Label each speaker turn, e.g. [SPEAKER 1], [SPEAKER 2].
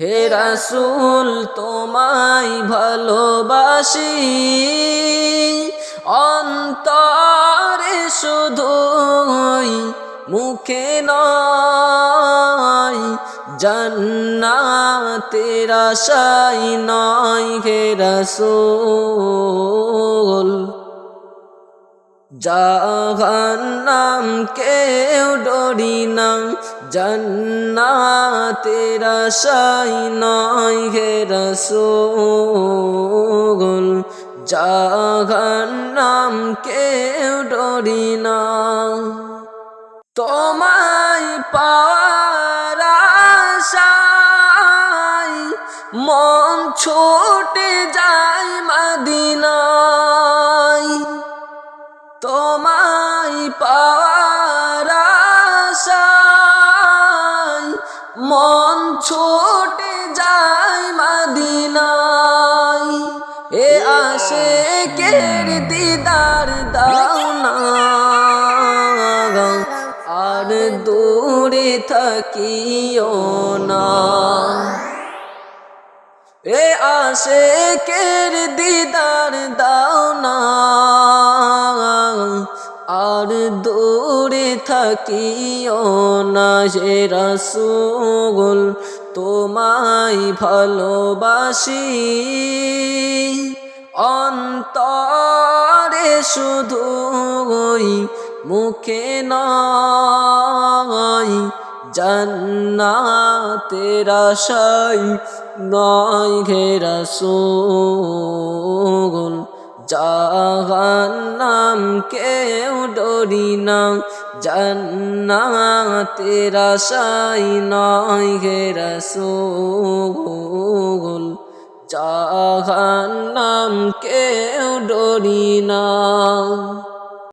[SPEAKER 1] হে রাসূল তোমায় ভালোবাসি। অন্তরে শুধুই মুখে নয় জান্নাতের আশাই নয় হে রাসূল। জাহান্নাম কেউ ডরি না, জান্নাতের আশাই নয় হে রসুল। জাহান্নাম কেউ ডরি না। তোমায় পাওয়ার আশায় মন ছুটে তোমায় পাওয়ার মন ছুটে যায় মদিনায়। এ আসে কের দিদার দাও না। আর দূরে থাকিও না। এ আসে কের দিদার দাও দূরে থাকিও না হে রসুল, তোমায় ভালোবাসি। অন্তরে শুধুই মুখে নয়, জান্নাতের আশাই নয় ঘেরা রসুল। জাহান্নাম কেউ ডরি না। জান্নাতের আশাই নয় হে রসুল। জাহান্নাম কেউ ডরি না।